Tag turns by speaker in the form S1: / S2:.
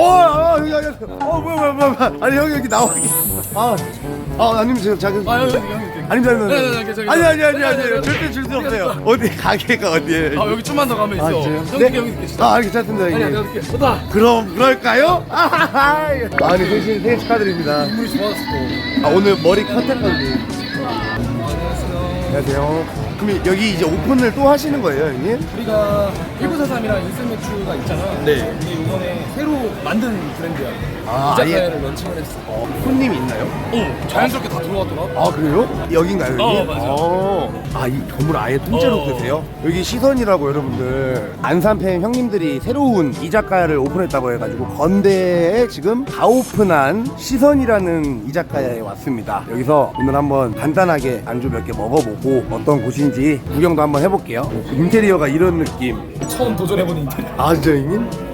S1: 어, 어, 여기, 여기, 어, 뭐야, 뭐야, 뭐야, 뭐야. 아니, 여기, 여기 나와. 아, 아, 아님, 저, 자기.
S2: 아 여기 여기 여기.
S1: 아니, 아니,
S2: 네, 네, 네, 괜찮아요.
S1: 아니, 아니, 아니,
S2: 네,
S1: 아니,
S2: 네, 네,
S1: 절대
S2: 네,
S1: 줄수
S2: 네,
S1: 없어요.
S2: 네.
S1: 어디, 가게가 어디에요?
S2: 아 여기 좀만 더 가면 있어.
S1: 아, 진짜요?
S2: 형님 여기 계시다.
S1: 아, 괜찮습니다,
S2: 아니
S1: 형님.
S2: 내가 이렇게 나
S1: 그럼, 그럴까요? 아하하. 아니, 생신, 생일 축하드립니다.
S2: 눈물이 좋았어.
S1: 아, 오늘 머리 컨택까지. 안녕하세요. 그럼 여기 이제 오픈을 또 하시는 거예요, 형님?
S2: 우리가 1943이랑 인생 맥주가 있잖아.
S1: 네.
S2: 이게 이번에 새로 만든 브랜드야.
S1: 아,
S2: 이자카야를 런칭을 했어.
S1: 어, 손님 있나요?
S2: 어, 자연스럽게 다 들어왔더라.
S1: 아 그래요? 여긴가요 여기?
S2: 어, 맞아.
S1: 어. 아 이 건물 아예 통째로
S2: 어.
S1: 드세요? 여기 시선이라고 여러분들 안산팬 형님들이 새로운 이자카야를 오픈했다고 해가지고 건대에 지금 다 오픈한 시선이라는 이자카야에 왔습니다 여기서 오늘 한번 간단하게 안주 몇 개 먹어보고 어떤 곳인지 구경도 한번 해볼게요 인테리어가 이런 느낌
S2: 처음 도전해보는 인테리어.
S1: 아 진짜 형님?